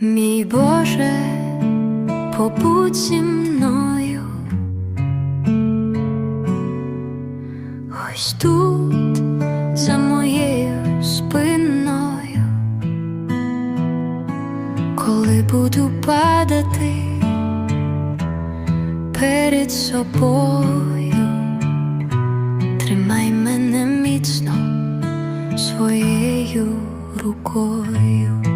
Мій Боже, побудь зі мною, ось тут за моєю спиною, коли буду падати перед собою, тримай мене міцно своєю рукою.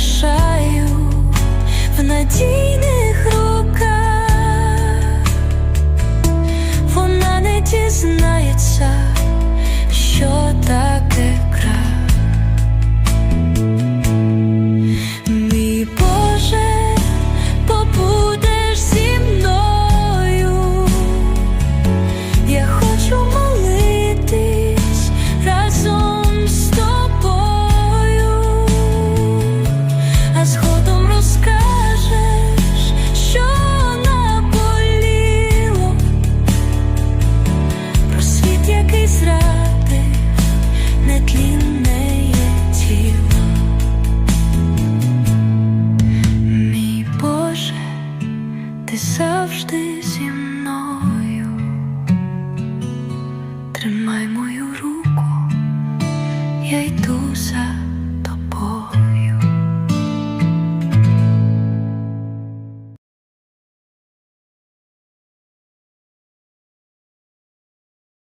залишаю в надійне. завжди зі мною, тримай мою руку, я йду за.